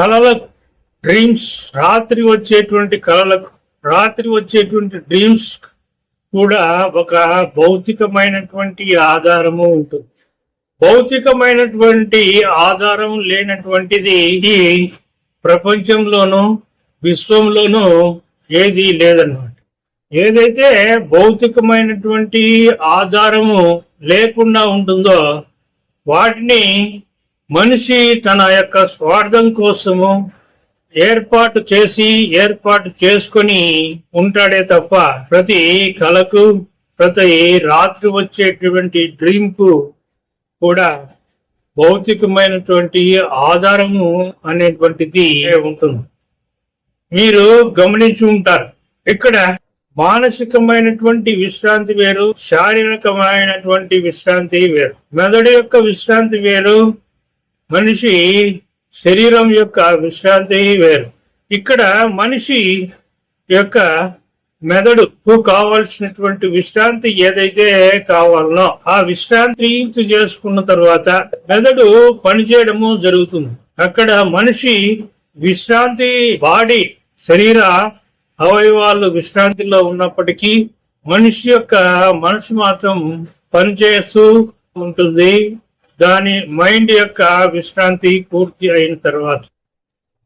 కళలకు డ్రీమ్స్ రాత్రి వచ్చేటువంటి కళలకు రాత్రి వచ్చేటువంటి డ్రీమ్స్ కూడా ఒక భౌతికమైనటువంటి ఆధారము ఉంటుంది. భౌతికమైనటువంటి ఆధారం లేనటువంటిది ఈ ప్రపంచంలోనూ విశ్వంలోనూ ఏది లేదన్నమాట. ఏదైతే భౌతికమైనటువంటి ఆధారము లేకుండా ఉంటుందో వాటిని మనిషి తన యొక్క స్వార్థం కోసము ఏర్పాటు చేసి ఏర్పాటు చేసుకొని ఉంటాడే తప్ప ప్రతి కళకు ప్రతి రాత్రి వచ్చేటువంటి డ్రీమ్కు కూడా భౌతికమైనటువంటి ఆధారము అనేటువంటిది ఉంటుంది. మీరు గమనించి ఉంటారు. ఇక్కడ మానసికమైనటువంటి విశ్రాంతి వేరు శారీరకమైనటువంటి విశ్రాంతి వేరు. మెదడు యొక్క విశ్రాంతి వేరు మనిషి శరీరం యొక్క విశ్రాంతి వేరు. ఇక్కడ మనిషి యొక్క మెదడుకు కావాల్సినటువంటి విశ్రాంతి ఏదైతే కావాలనో ఆ విశ్రాంతి చేసుకున్న తర్వాత మెదడు పనిచేయడము జరుగుతుంది. అక్కడ మనిషి విశ్రాంతి బాడీ శరీర అవయవాలు విశ్రాంతిలో ఉన్నప్పటికీ మనిషి యొక్క మనసు మాత్రం పనిచేస్తూ ఉంటుంది. దాని మైండ్ యొక్క విశ్రాంతి పూర్తి అయిన తర్వాత.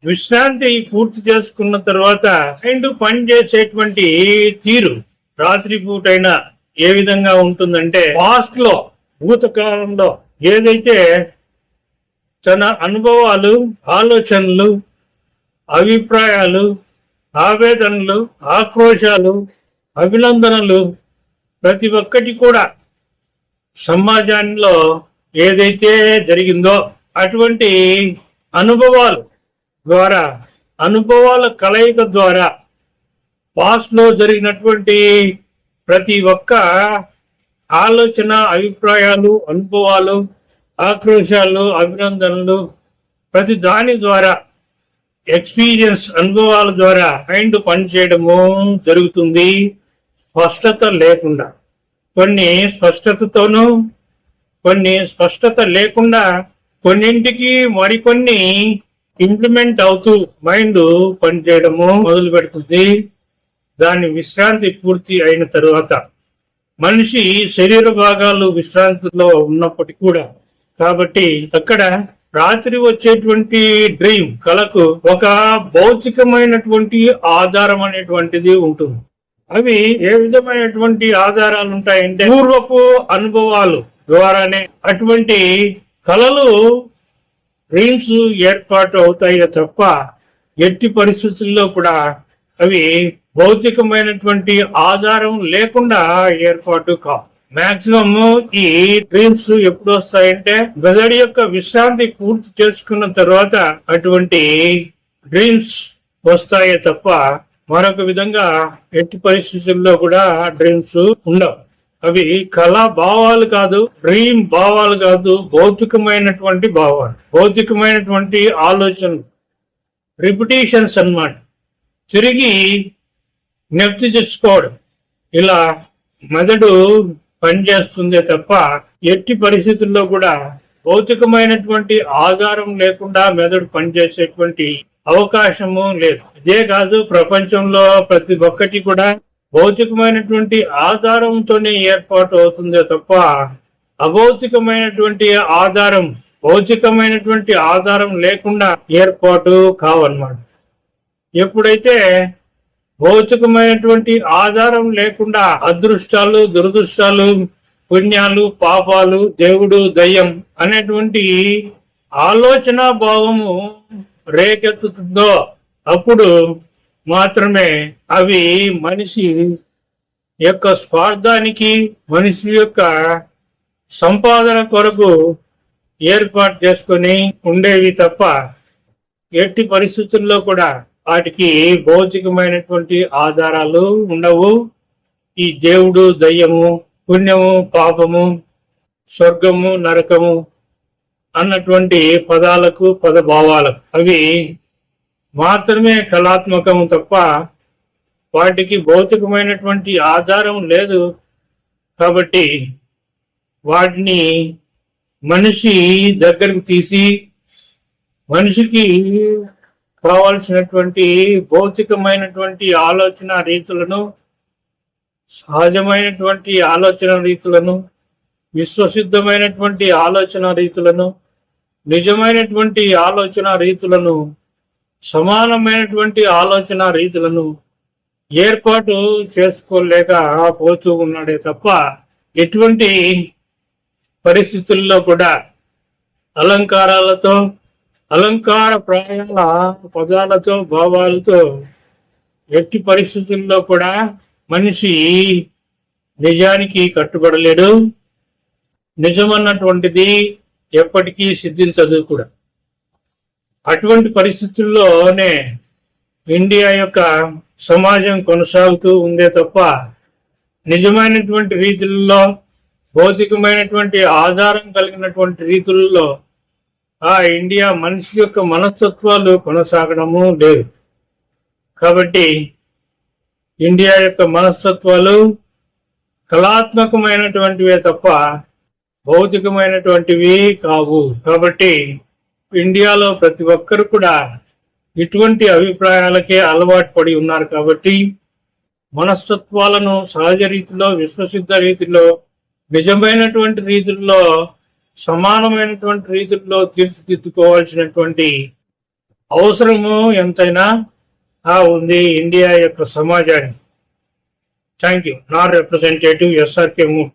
విశ్రాంతి పూర్తి చేసుకున్న తర్వాత మైండ్ పని చేసేటువంటి తీరు రాత్రి పూటైనా ఏ విధంగా ఉంటుందంటే పాస్ట్లో భూతకాలంలో ఏదైతే తన అనుభవాలు ఆలోచనలు అభిప్రాయాలు ఆవేదనలు ఆక్రోశాలు అభినందనలు ప్రతి ఒక్కటి కూడా సమాజంలో ఏదైతే జరిగిందో అటువంటి అనుభవాలు ద్వారా అనుభవాల కలయిక ద్వారా పాస్ట్లో జరిగినటువంటి ప్రతి ఒక్క ఆలోచన అభిప్రాయాలు అనుభవాలు ఆక్రోశాలు అభినందనలు ప్రతి దాని ద్వారా ఎక్స్పీరియన్స్ అనుభవాల ద్వారా మైండ్ పనిచేయడము జరుగుతుంది. స్పష్టత లేకుండా. కొన్ని స్పష్టతతోనూ కొన్ని స్పష్టత లేకుండా కొన్నింటికి మరికొన్ని ఇంప్లిమెంట్ అవుతూ మైండ్ పనిచేయడము మొదలు పెడుతుంది దాని విశ్రాంతి పూర్తి అయిన తరువాత మనిషి శరీర భాగాలు విశ్రాంతిలో ఉన్నప్పటికీ కూడా కాబట్టి అక్కడ రాత్రి వచ్చేటువంటి డ్రీమ్ కళకు ఒక భౌతికమైనటువంటి ఆధారం అనేటువంటిది ఉంటుంది. అవి ఏ విధమైనటువంటి ఆధారాలు ఉంటాయంటే పూర్వపు అనుభవాలు ద్వారానే అటువంటి కళలు డ్రీమ్స్ ఏర్పాటు అవుతాయి తప్ప ఎట్టి పరిస్థితుల్లో కూడా అవి భౌతికమైనటువంటి ఆధారం లేకుండా ఏర్పాటు కావు. మాక్సిమం ఈ డ్రీమ్స్ ఎప్పుడు వస్తాయంటే మెదడు యొక్క విశ్రాంతి పూర్తి చేసుకున్న తర్వాత అటువంటి డ్రీమ్స్ వస్తాయే తప్ప మరొక విధంగా ఎట్టి పరిస్థితుల్లో కూడా డ్రీమ్స్ ఉండవు. అవి కళా భావాలు కాదు డ్రీమ్ భావాలు కాదు భౌతికమైనటువంటి భావాలు. భౌతికమైనటువంటి ఆలోచనలు రిపిటేషన్స్ అన్నమాట. తిరిగి నెప్తి తెచ్చుకోవడం. ఇలా మెదడు పనిచేస్తుందే తప్ప ఎట్టి పరిస్థితుల్లో కూడా భౌతికమైనటువంటి ఆధారం లేకుండా మెదడు పనిచేసేటువంటి అవకాశము లేదు. ఇదే కాదు ప్రపంచంలో ప్రతి ఒక్కటి కూడా భౌతికమైనటువంటి ఆధారంతోనే ఏర్పాటు అవుతుందే తప్ప అభౌతికమైనటువంటి ఆధారం భౌతికమైనటువంటి ఆధారం లేకుండా ఏర్పాటు కావన్నమాట. ఎప్పుడైతే భౌతికమైనటువంటి ఆధారం లేకుండా అదృష్టాలు దురదృష్టాలు పుణ్యాలు పాపాలు దేవుడు దయ్యం అనేటువంటి ఆలోచన భావము రేకెత్తుతుందో అప్పుడు మాత్రమే అవి మనిషి యొక్క స్వార్థానికి మనిషి యొక్క సంపాదన కొరకు ఏర్పాటు చేసుకొని ఉండేవి తప్ప ఎట్టి పరిస్థితుల్లో కూడా వాటికి భౌతికమైనటువంటి ఆధారాలు ఉండవు. ఈ దేవుడు దయ్యము పుణ్యము పాపము స్వర్గము నరకము అన్నటువంటి పదాలకు పదభావాలకు అవి మాత్రమే కళాత్మకము తప్ప వాటికి భౌతికమైనటువంటి ఆధారం లేదు. కాబట్టి వాటిని మనిషి దగ్గరకు తీసి మనిషికి కావాల్సినటువంటి భౌతికమైనటువంటి ఆలోచన రీతులను సహజమైనటువంటి ఆలోచన రీతులను విశ్వసిద్ధమైనటువంటి ఆలోచన రీతులను నిజమైనటువంటి ఆలోచన రీతులను సమానమైనటువంటి ఆలోచన రీతులను ఏర్పాటు చేసుకోలేక పోతూ ఉన్నాడే తప్ప ఎటువంటి పరిస్థితుల్లో కూడా అలంకారాలతో అలంకార ప్రాయాల పదాలతో భావాలతో ఎట్టి పరిస్థితుల్లో కూడా మనిషి నిజానికి కట్టుబడలేడు. నిజమన్నటువంటిది ఎప్పటికీ సిద్ధించదు కూడా. అటువంటి పరిస్థితుల్లోనే ఇండియా యొక్క సమాజం కొనసాగుతూ ఉందే తప్ప నిజమైనటువంటి రీతుల్లో భౌతికమైనటువంటి ఆధారం కలిగినటువంటి రీతుల్లో ఆ ఇండియా మనిషి యొక్క మనస్తత్వాలు కొనసాగడము లేదు. కాబట్టి ఇండియా యొక్క మనస్తత్వాలు కళాత్మకమైనటువంటివే తప్ప భౌతికమైనటువంటివి కావు. కాబట్టి ఇండియాలో ప్రతి ఒక్కరు కూడా ఇటువంటి అభిప్రాయాలకే అలవాటు పడి ఉన్నారు కాబట్టి మనస్తత్వాలను సహజ రీతిలో విశ్వసిద్ధ రీతిలో నిజమైనటువంటి రీతుల్లో సమానమైనటువంటి రీతుల్లో తీర్చిదిద్దుకోవాల్సినటువంటి అవసరము ఎంతైనా ఆ ఉంది ఇండియా యొక్క సమాజానికి. థ్యాంక్ యూ నా రిప్రజెంటేటివ్ ఎస్ఆర్కే మూర్తి